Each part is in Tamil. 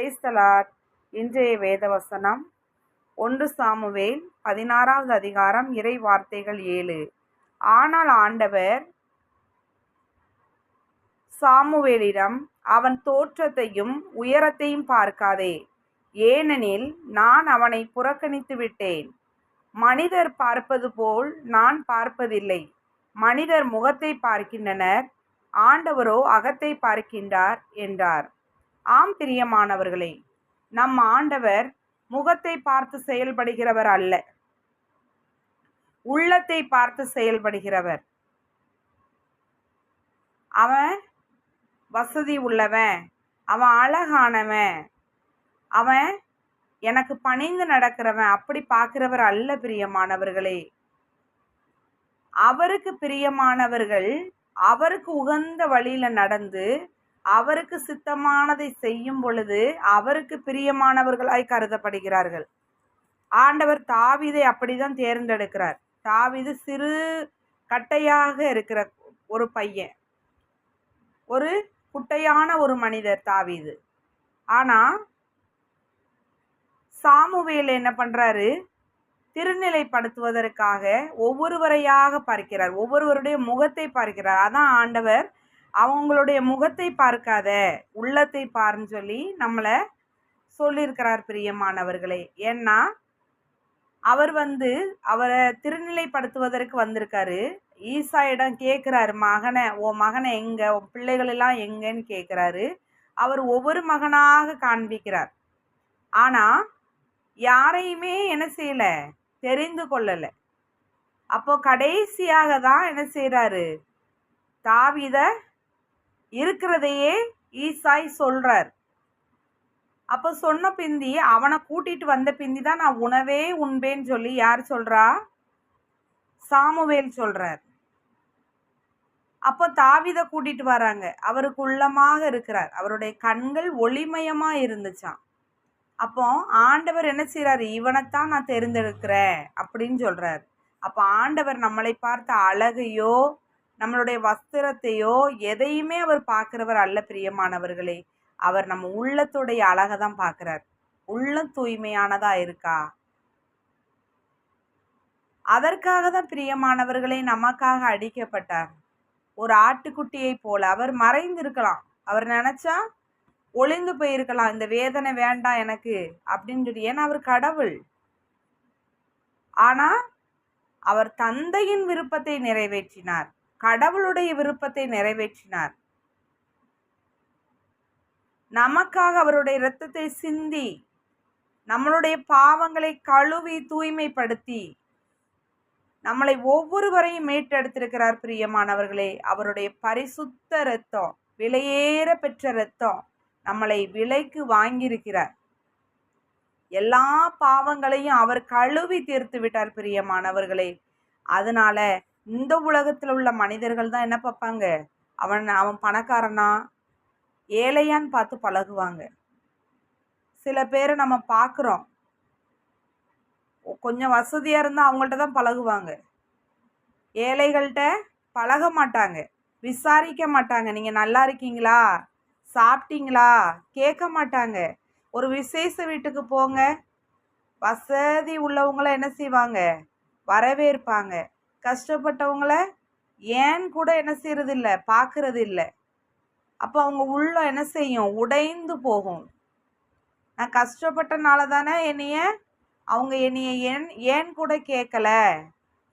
கிரைஸ்தலார் இன்றைய வேதவசனம். ஒன்று சாமுவேல் பதினாறாவது அதிகாரம் இறை வார்த்தைகள் ஏழு. ஆனால் ஆண்டவர் சாமுவேலிடம் அவன் தோற்றத்தையும் உயரத்தையும் பார்க்காதே. ஏனெனில் நான் அவனை புறக்கணித்து விட்டேன். மனிதர் பார்ப்பது போல் நான் பார்ப்பதில்லை. மனிதர் முகத்தை பார்க்கின்றனர். ஆண்டவரோ அகத்தை பார்க்கின்றார் என்றார். ஆம் பிரியமானவர்களே நம் ஆண்டவர் முகத்தை பார்த்து செயல்படுகிறவர் அல்ல. உள்ளத்தை பார்த்து செயல்படுகிறவர். அவன் வசதி உள்ளவன் அவன் அழகானவன் அவன் எனக்கு பணிந்து நடக்கிறவன் அப்படி பார்க்கிறவர் அல்ல பிரியமானவர்களே. அவருக்கு பிரியமானவர்கள் அவருக்கு உகந்த வழியில நடந்து அவருக்கு சித்தமானதை செய்யும் பொழுது அவருக்கு பிரியமானவர்களாய் கருதப்படுகிறார்கள். ஆண்டவர் தாவிதை அப்படிதான் தேர்ந்தெடுக்கிறார். தாவிது சிறு கட்டையாக இருக்கிற ஒரு பையன். ஒரு குட்டையான ஒரு மனிதர் தாவீது. ஆனால் சாமுவேல் என்ன பண்ணுறாரு திருநிலைப்படுத்துவதற்காக ஒவ்வொருவரையாக பார்க்கிறார். ஒவ்வொருவருடைய முகத்தை பார்க்கிறார். அதான் ஆண்டவர் அவங்களுடைய முகத்தை பார்க்காத உள்ளத்தை பாருன்னு சொல்லி நம்மளை சொல்லியிருக்கிறார் பிரியமானவர்களே. ஏன்னா அவர் வந்து அவரை திருநிலைப்படுத்துவதற்கு வந்திருக்காரு. ஈசாயிடம் கேட்குறாரு மகனை ஓ மகனை எங்கே? உன் பிள்ளைகளெல்லாம் எங்கன்னு கேட்குறாரு. அவர் ஒவ்வொரு மகனாக காண்பிக்கிறார். ஆனால் யாரையுமே என்ன செய்யலை? தெரிந்து கொள்ளலை. அப்போ கடைசியாக தான் என்ன செய்கிறாரு தாவித இருக்கிறதையே ஈசாய் சொல்றார். அப்போ சொன்ன பிந்தி அவனை கூட்டிட்டு வந்த பிந்தி தான் நான் உணவே உண்பேன்னு சொல்லி யார் சொல்றா? சாமுவேல் சொல்றார். அப்போ தாவித கூட்டிட்டு வராங்க. அவருக்கு உள்ளமாக இருக்கிறார். அவருடைய கண்கள் ஒளிமயமா இருந்துச்சான் அப்போ ஆண்டவர் என்ன செய்கிறாரு இவனைத்தான் நான் தேர்ந்தெடுக்கிறேன் அப்படின்னு சொல்கிறார் அப்போ ஆண்டவர் நம்மளை பார்த்த அழகையோ நம்மளுடைய வஸ்திரத்தையோ எதையுமே அவர் பார்க்குறவர் அல்ல பிரியமானவர்களே. அவர் நம்ம உள்ளத்துடைய அழகை தான் பார்க்குறார். உள்ளம் தூய்மையானதாக இருக்கா? அதற்காக தான் பிரியமானவர்களே நமக்காக அடிக்கப்பட்டார். ஒரு ஆட்டுக்குட்டியை போல அவர் மறைந்திருக்கலாம். அவர் நினச்சா ஒளிந்து போயிருக்கலாம். இந்த வேதனை வேண்டாம் எனக்கு அப்படின்னு சொல்லி. ஏன்னா அவர் கடவுள். ஆனால் அவர் தந்தையின் விருப்பத்தை நிறைவேற்றினார். கடவுளுடைய விருப்பத்தை நிறைவேற்றினார். நமக்காக அவருடைய இரத்தத்தை சிந்தி நம்மளுடைய பாவங்களை கழுவி தூய்மைப்படுத்தி நம்மளை ஒவ்வொருவரையும் மீட்டெடுத்திருக்கிறார் பிரியமானவர்களே. அவருடைய பரிசுத்த இரத்தம் விலையேற பெற்ற இரத்தம் நம்மளை விலைக்கு வாங்கியிருக்கிறார். எல்லா பாவங்களையும் அவர் கழுவி தீர்த்து விட்டார் பிரியமானவர்களே. அதனால இந்த உலகத்தில் உள்ள மனிதர்கள் தான் என்ன பார்ப்பாங்க? அவன் அவன் பணக்காரனா? ஏழையான்னு பார்த்து பழகுவாங்க. சில பேரை நம்ம பார்க்குறோம். கொஞ்சம் வசதியாக இருந்தால் அவங்கள்ட்ட தான் பழகுவாங்க. ஏழைகள்கிட்ட பழக மாட்டாங்க. விசாரிக்க மாட்டாங்க. நீங்கள் நல்லா இருக்கீங்களா? சாப்பிட்டீங்களா? கேட்க மாட்டாங்க. ஒரு விசேஷ வீட்டுக்கு போங்க. வசதி உள்ளவங்கள என்ன செய்வாங்க? வரவேற்பாங்க. கஷ்டப்பட்டவங்கள ஏன் கூட என்ன செய்கிறது இல்லை பார்க்கறது இல்லை அப்போ அவங்க உள்ள என்ன செய்யும்? உடைந்து போகும். நான் கஷ்டப்பட்டனால தானே என்னைய அவங்க என்னைய ஏன் ஏன் கூட கேட்கல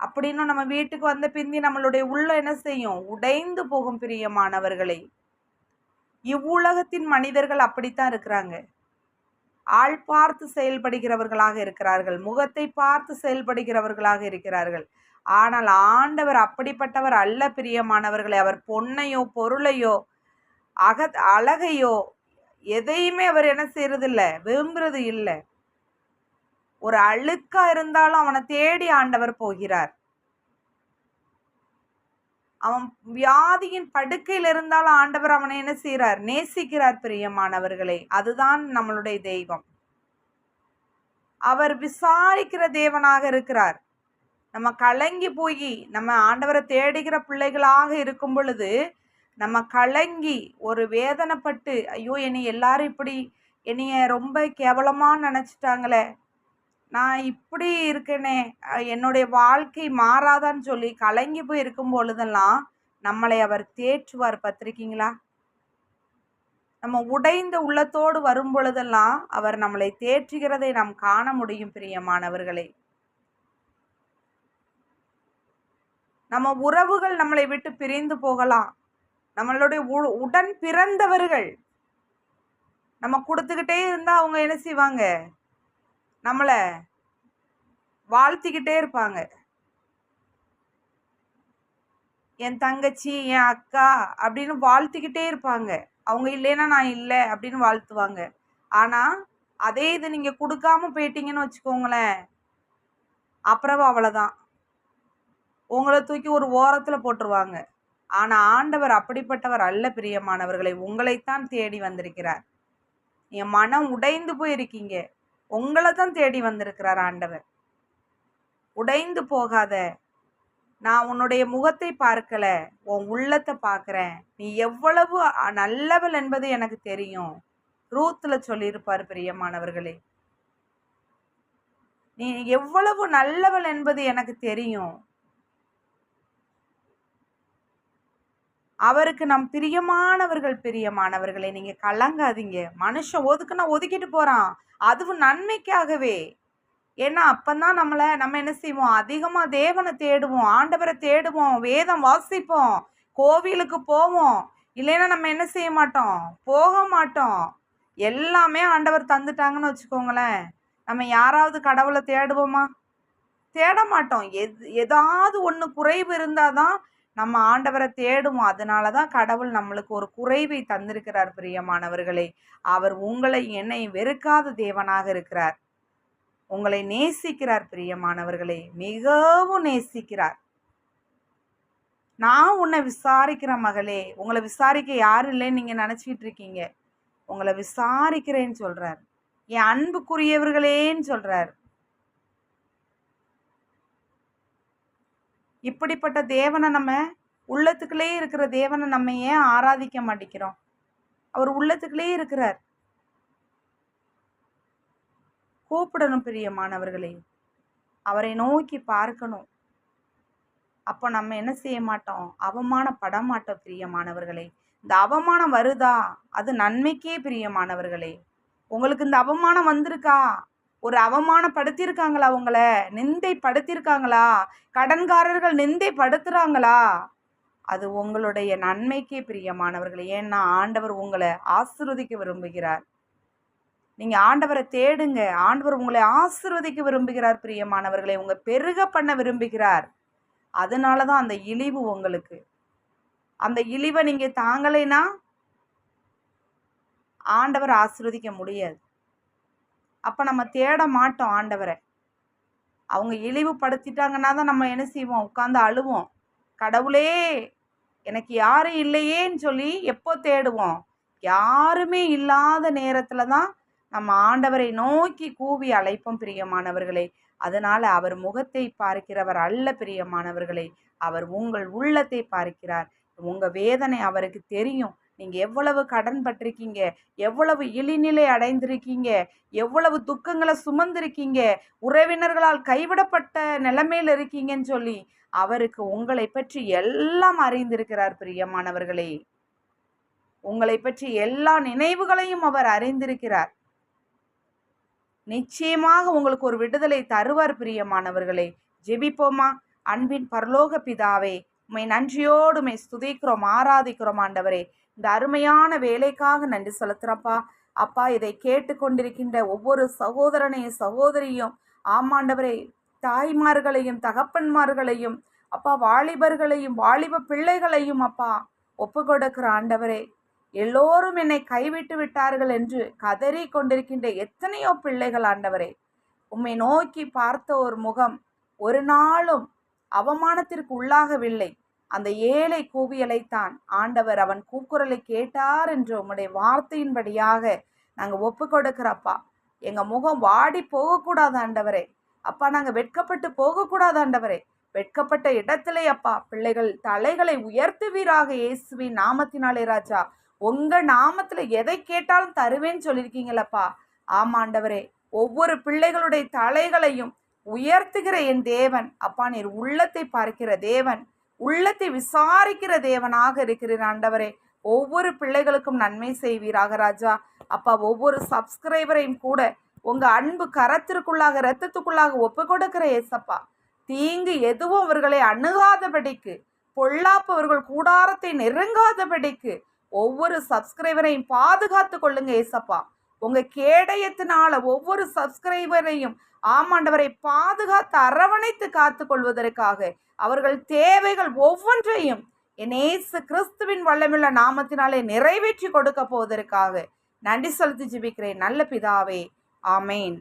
அப்படின்னு நம்ம வீட்டுக்கு வந்த பிந்தி நம்மளுடைய உள்ள என்ன செய்யும்? உடைந்து போகும் பிரியமானவர்களை. இவ்வுலகத்தின் மனிதர்கள் அப்படித்தான் இருக்கிறாங்க. ஆள் பார்த்து செயல்படுகிறவர்களாக இருக்கிறார்கள். முகத்தை பார்த்து செயல்படுகிறவர்களாக இருக்கிறார்கள். ஆனால் ஆண்டவர் அப்படிப்பட்டவர் அல்ல பிரியமானவர்களை. அவர் பொன்னையோ பொருளையோ அக அழகையோ எதையுமே அவர் என்ன செய்யறது இல்லை விரும்புறது இல்லை. ஒரு அழுக்கா இருந்தாலும் அவனை தேடி ஆண்டவர் போகிறார். அவன் வியாதியின் படுக்கையில் இருந்தாலும் ஆண்டவர் அவனை என்ன செய்கிறார் நேசிக்கிறார் பிரியமானவர்களை. அதுதான் நம்மளுடைய தெய்வம். அவர் விசாரிக்கிற தேவனாக இருக்கிறார். நம்ம கலங்கி போய் நம்ம ஆண்டவரை தேடுகிற பிள்ளைகளாக இருக்கும் பொழுது நம்ம கலங்கி ஒரு வேதனைப்பட்டு ஐயோ என்னை எல்லாரும் இப்படி என்னைய ரொம்ப கேவலமாக நினச்சிட்டாங்களே நான் இப்படி இருக்கேனே என்னுடைய வாழ்க்கை மாறாதான்னு சொல்லி கலங்கி போய் இருக்கும் பொழுதெல்லாம் நம்மளை அவர் தேற்றுவார். பார்த்துருக்கீங்களா? நம்ம உடைந்த உள்ளத்தோடு வரும் பொழுதெல்லாம் அவர் நம்மளை தேற்றுகிறதை நாம் காண முடியும் பிரியமானவர்களே. நம்ம உறவுகள் நம்மளை விட்டு பிரிந்து போகலாம். நம்மளுடைய உ- உடன் பிறந்தவர்கள் நம்ம கொடுத்துக்கிட்டே இருந்தால் அவங்க என்ன செய்வாங்க? நம்மளை வாழ்த்திக்கிட்டே இருப்பாங்க. என் தங்கச்சி என் அக்கா அப்படின்னு வாழ்த்திக்கிட்டே இருப்பாங்க. அவங்க இல்லைன்னா நான் இல்லை அப்படின்னு வாழ்த்துவாங்க. ஆனால் அதே இது நீங்கள் கொடுக்காம போயிட்டீங்கன்னு வச்சுக்கோங்களேன். அப்புறம் அவ்வளோதான் உங்களை தூக்கி ஒரு ஓரத்தில் போட்டுருவாங்க. ஆனால் ஆண்டவர் அப்படிப்பட்டவர் அல்ல பிரியமானவர்களை. உங்களைத்தான் தேடி வந்திருக்கிறார். என் மனம் உடைந்து போயிருக்கீங்க. உங்களை தான் தேடி வந்திருக்கிறார் ஆண்டவர். உடைந்து போகாத. நான் உன்னுடைய முகத்தை பார்க்கல. உன் உள்ளத்தை பார்க்குறேன். நீ எவ்வளவு நல்லவள் என்பது எனக்கு தெரியும். ரூத்தில் சொல்லியிருப்பார் பிரியமானவர்களே. நீ எவ்வளவு நல்லவள் என்பது எனக்கு தெரியும். அவருக்கு நம் பிரியமானவர்கள் பிரியமானவர்களை நீங்கள் கலங்காதீங்க. மனுஷன் ஒதுக்குன்னா ஒதுக்கிட்டு போகிறான் அதுவும் நன்மைக்காகவே. ஏன்னா அப்பந்தான் நம்மளை நம்ம என்ன செய்வோம்? அதிகமாக தேவனை தேடுவோம் ஆண்டவரை தேடுவோம் வேதம் வாசிப்போம் கோவிலுக்கு போவோம். இல்லைன்னா நம்ம என்ன செய்ய மாட்டோம்? போக மாட்டோம். எல்லாமே ஆண்டவர் தந்துட்டாங்கன்னு வச்சுக்கோங்களேன். நம்ம யாராவது கடவுளை தேடுவோமா? தேட மாட்டோம். எது ஏதாவது ஒன்று குறைவு இருந்தால் தான் நம்ம ஆண்டவரை தேடுவோம். அதனால தான் கடவுள் நம்மளுக்கு ஒரு குறைவை தந்திருக்கிறார் பிரியமானவர்களே. அவர் உங்களை என்னை வெறுக்காத தேவனாக இருக்கிறார். உங்களை நேசிக்கிறார் பிரியமானவர்களே. மிகவும் நேசிக்கிறார். நான் உன்னை விசாரிக்கிற மகளே. உங்களை விசாரிக்க யாரும் இல்லைன்னு நீங்கள் நினச்சிக்கிட்டு இருக்கீங்க. உங்களை விசாரிக்கிறேன்னு சொல்கிறார் என் அன்புக்குரியவர்களேன்னு சொல்கிறார் இப்படிப்பட்ட தேவனை நம்ம உள்ளத்துக்குள்ளேயே இருக்கிற தேவனை நம்ம ஏன் ஆராதிக்க மாட்டேங்கிறோம்? அவர் உள்ளத்துக்குள்ளேயே இருக்கிறார். கூப்பிடணும் பிரியமானவர்களே. அவரை நோக்கி பார்க்கணும். அப்போ நம்ம என்ன செய்ய மாட்டோம்? அவமானப்பட மாட்டோம் பிரியமானவர்களே. இந்த அவமானம் வருதா? அது நன்மைக்கே பிரியமானவர்களே. உங்களுக்கு இந்த அவமானம் வந்திருக்கா? ஒரு அவமானப்படுத்தியிருக்காங்களா உங்களை நிந்தைப்படுத்தியிருக்காங்களா? கடன்காரர்கள் நிந்தைப்படுத்துறாங்களா? அது உங்களுடைய நன்மைக்கே பிரியமானவர்கள். ஏன்னா ஆண்டவர் உங்களை ஆசிர்வதிக்க விரும்புகிறார். நீங்கள் ஆண்டவரை தேடுங்க. ஆண்டவர் உங்களை ஆசிர்வதிக்க விரும்புகிறார் பிரியமானவர்களை. உங்கள் பெருக பண்ண விரும்புகிறார். அதனால தான் அந்த இழிவு உங்களுக்கு. அந்த இழிவை நீங்கள் தாங்கலைன்னா ஆண்டவர் ஆசிர்வதிக்க முடியாது. அப்போ நம்ம தேட மாட்டோம் ஆண்டவரை. அவங்க இழிவுபடுத்திட்டாங்கன்னா தான் நம்ம என்ன செய்வோம்? உட்காந்து அழுவோம். கடவுளே எனக்கு யாரும் இல்லையேன்னு சொல்லி எப்போ தேடுவோம்? யாருமே இல்லாத நேரத்தில் தான் நம்ம ஆண்டவரை நோக்கி கூவி அழைப்போம் பிரியமானவர்களே. அதனால் அவர் முகத்தை பார்க்கிறவர் அல்ல பிரியமானவர்களே. அவர் உங்கள் உள்ளத்தை பார்க்கிறார். உங்கள் வேதனை அவருக்கு தெரியும். நீங்க எவ்வளவு கடன் பட்டிருக்கீங்க? எவ்வளவு இழிநிலை அடைந்திருக்கீங்க? எவ்வளவு துக்கங்களை சுமந்திருக்கீங்க? உறவினர்களால் கைவிடப்பட்ட நிலைமையில் இருக்கீங்கன்னு சொல்லி அவருக்கு உங்களை பற்றி எல்லாம் அறிந்திருக்கிறார் பிரியமானவர்களே. உங்களை பற்றி எல்லா நினைவுகளையும் அவர் அறிந்திருக்கிறார். நிச்சயமாக உங்களுக்கு ஒரு விடுதலை தருவார் பிரியமானவர்களே. ஜெபிப்போமா? அன்பின் பரலோக பிதாவே உண்மை நன்றியோடு உம்மை ஸ்துதிக்கிறோம் ஆராதிக்கிறோம் ஆண்டவரே. இந்த அருமையான வேலைக்காக நன்றி செலுத்துறப்பா. அப்பா இதை கேட்டுக்கொண்டிருக்கின்ற ஒவ்வொரு சகோதரனையும் சகோதரியும் ஆமாண்டவரை தாய்மார்களையும் தகப்பன்மார்களையும் அப்பா வாலிபர்களையும் வாலிப பிள்ளைகளையும் அப்பா ஒப்பு கொடுக்கிற ஆண்டவரே. எல்லோரும் என்னை கைவிட்டு விட்டார்கள் என்று கதறி கொண்டிருக்கின்ற எத்தனையோ பிள்ளைகள் ஆண்டவரே. உம்மை நோக்கி பார்த்த ஒரு முகம் ஒரு நாளும் அவமானத்திற்கு உள்ளாகவில்லை. அந்த ஏழை கூவியலைத்தான். ஆண்டவர் அவன் கூக்குரலை கேட்டார் என்று உம்முடைய வார்த்தையின்படியாக நாங்கள் ஒப்பு கொடுக்கிறப்பா எங்கள் முகம் வாடி போகக்கூடாது ஆண்டவரே. அப்பா நாங்கள் வெட்கப்பட்டு போகக்கூடாது ஆண்டவரே. வெட்கப்பட்ட இடத்திலே அப்பா பிள்ளைகள் தலைகளை உயர்த்துவீராக இயேசுவின் நாமத்தினாலே ராஜா. உங்கள் நாமத்தில் எதை கேட்டாலும் தருவேன்னு சொல்லியிருக்கீங்களப்பா. ஆமாண்டவரே ஒவ்வொரு பிள்ளைகளுடைய தலைகளையும் உயர்த்துகிற என் தேவன். அப்பா நீர் உள்ளத்தை பார்க்கிற தேவன். உள்ளத்தை விசாரிக்கிற தேவனாக இருக்கிறீர் ஆண்டவரே. ஒவ்வொரு பிள்ளைகளுக்கும் நன்மை செய்வீராக ராஜா. அப்பா ஒவ்வொரு சப்ஸ்கிரைபரையும் கூட உங்க அன்பு கரத்திற்குள்ளாக ரத்தத்துக்குள்ளாக ஒப்பு கொடுக்கிற ஏசப்பா தீங்கு எதுவும் அவர்களை அணுகாதபடிக்கு பொல்லாப்பு அவர்கள் கூடாரத்தை நெருங்காதபடிக்கு ஒவ்வொரு சப்ஸ்கிரைபரையும் பாதுகாத்து கொள்ளுங்க ஏசப்பா உங்கள் கேடயத்தினால ஒவ்வொரு சப்ஸ்கிரைபரையும் ஆமாண்டவரை பாதுகாத்து அரவணைத்து காத்து கொள்வதற்காக அவர்கள் தேவைகள் ஒவ்வொன்றையும் என் ஏசு கிறிஸ்துவின் வல்லமுள்ள நாமத்தினாலே நிறைவேற்றி கொடுக்க போவதற்காக நன்றி செலுத்தி ஜிபிக்கிறேன். நல்ல பிதாவே. ஆமேன்.